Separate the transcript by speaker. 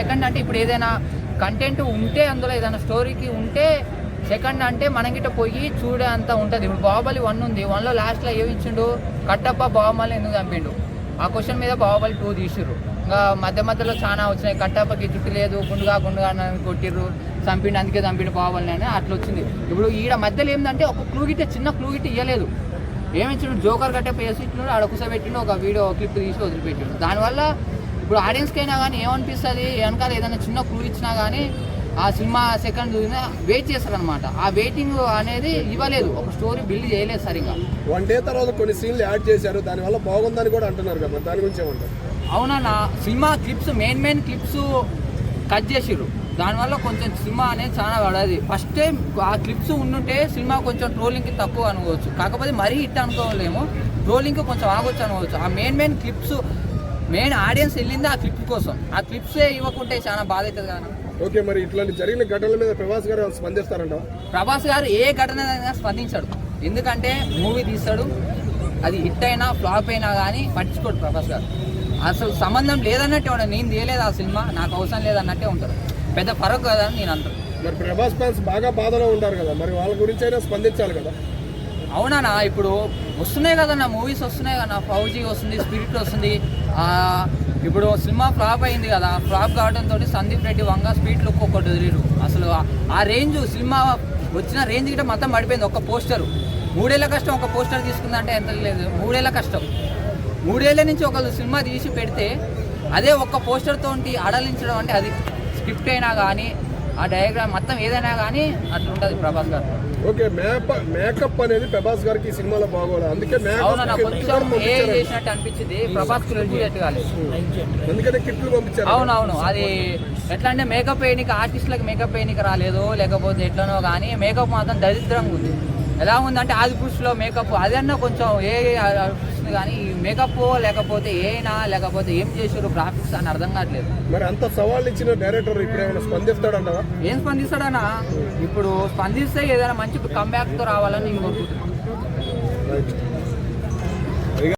Speaker 1: Second అంటే ఇప్పుడు ఏదైనా కంటెంట్ ఉంటే అందులో ఏదైనా స్టోరీకి ఉంటే సెకండ్ అంటే మనకిట పోయి చూడే అంత ఉంటుంది. ఇప్పుడు బాహుబలి వన్ ఉంది. వన్లో లాస్ట్లో ఏమి ఇచ్చిండు? కట్టప్ప బాహుబలి ఎందుకు చంపిండు? ఆ క్వశ్చన్ మీద బాహుబలి టూ తీసిర్రు. ఇంకా మధ్య మధ్యలో చాలా వచ్చినాయి. కట్టప్పకి జుట్టు లేదు గుండుగా గుండుగా అని కొట్టిర్రు. చంపిండు అందుకే చంపిండు బాహుబలి అని అట్లా వచ్చింది. ఇప్పుడు ఈడ మధ్యలో ఏంటంటే ఒక క్లూ గిట్ట చిన్న క్లూ గిట్ట ఇవ్వలేదు ఏమిచ్చిండు జోకర్ కట్టప్ప వేసి ఇచ్చిండు ఆడ కుసబెట్టిండు ఒక వీడియో క్లిప్ తీసి వదిలిపెట్టిండు. దానివల్ల ఇప్పుడు ఆడియన్స్కి అయినా కానీ ఏమనిపిస్తుంది? వెనకాల ఏదైనా చిన్న క్లూ ఇచ్చినా కానీ ఆ సినిమా సెకండ్ వెయిట్ చేస్తారు అనమాట ఆ వెయిటింగ్ అనేది ఇవ్వలేదు. ఒక స్టోరీ బిల్డ్ చేయలేదు సరిగా
Speaker 2: వన్ డే తర్వాత కొన్ని సీన్లు యాడ్ చేశారు. దానివల్ల బాగుందని కూడా అంటున్నారు కదా దాని గురించి ఏమంటారు?
Speaker 1: అవునా cinema clips main main clips cut చేసిర్రు. దానివల్ల కొంచెం సినిమా అనేది చాలా పడది. ఫస్ట్ టైం ఆ క్లిప్స్ ఉండుంటే సినిమా కొంచెం ట్రోలింగ్కి తక్కువ అనుకోవచ్చు. కాకపోతే మరీ హిట్ అనుకోలేము. ట్రోలింగ్కి కొంచెం ఆగొచ్చు అనుకోవచ్చు. ఆ main main clips main audience వెళ్ళింది ఆ క్లిప్ కోసం. ఆ క్లిప్సే ఇవ్వకుంటే చాలా బాధ అవుతుంది కదా.
Speaker 2: ఓకే మరి ఇట్లాంటి జరిగిన ఘటనల మీద ప్రభాస్ గారు స్పందిస్తారంట
Speaker 1: ప్రభాస్ గారు ఏ ఘటన స్పందించాడు. ఎందుకంటే మూవీ తీస్తాడు అది హిట్ అయినా ఫ్లాప్ అయినా కానీ పట్టించుకోడు ప్రభాస్ గారు. అసలు సంబంధం లేదన్నట్టే ఉంటాడు నేను తీయలేదు ఆ సినిమా నాకు అవసరం లేదన్నట్టే ఉంటాడు పెద్ద ఫరక్ కదా నేను అంటాను.
Speaker 2: మరి ప్రభాస్ ఫ్యాన్స్ బాగా బాధలో ఉంటారు కదా. మరి వాళ్ళ గురించి అయినా స్పందించాలి కదా.
Speaker 1: అవునా ఇప్పుడు వస్తున్నాయి కదా నా మూవీస్ వస్తున్నాయి కదా ఫౌజీ వస్తుంది స్పిరిట్ వస్తుంది. ఇప్పుడు సినిమా ఫ్లాప్ అయింది కదా ఫ్లాప్ కావడంతో సందీప్ రెడ్డి వంగ స్పీడ్ లుక్ ఒకటి వదిలేరు. అసలు ఆ- రేంజ్ సినిమా వచ్చిన రేంజ్ గిట్ట మొత్తం పడిపోయింది ఒక పోస్టర్. మూడేళ్ళ కష్టం ఒక పోస్టర్ తీసుకుందంటే ఎంత లేదు. మూడేళ్ళ కష్టం. మూడేళ్ళ నుంచి ఒక సినిమా తీసి పెడితే అదే ఒక్క పోస్టర్తో అడలించడం అంటే అది స్క్రిప్ట్ అయినా కానీ ఆ డయాగ్రామ్ మొత్తం ఏదైనా కానీ అట్లా ఉంటుంది ప్రభాస్ గారు
Speaker 2: ఓకే మేప మేకప్ అనేది ప్రభాస్ గారికి ఈ సినిమాలో బాగోలేదు అందుకే మేకప్
Speaker 1: కొంచెం ఏ చేసినట్టు అనిపించింది. ప్రభాస్ ఎట్టు కాలేదు.
Speaker 2: అందుకనే కిట్లు పంపించారు
Speaker 1: అవునవును అది ఎట్లా అంటే మేకప్ వేయనికి ఆర్టిస్టులకు మేకప్ వేయనికి రాలేదు లేకపోతే ఎట్లనో కానీ మేకప్ మాత్రం దరిద్రంగా ఉంది. ఎలా ఉందంటే ఆది పురుషులో మేకప్ అదన్నా కొంచెం ఏ అనిపిస్తుంది కానీ ఈ మేకప్ లేకపోతే ఏనా లేకపోతే ఏం చేసారు గ్రాఫిక్స్ అని అర్థం కావట్లేదు.
Speaker 2: మరి అంత సవాళ్ళు ఇచ్చిన డైరెక్టర్ ఇప్పుడు ఏమైనా స్పందిస్తాడంటావా?
Speaker 1: ఏం స్పందిస్తాడన్నా? ఇప్పుడు స్పందిస్తే ఏదైనా మంచి కంబ్యాక్తో రావాలని నేను కోరుకుంటున్నాను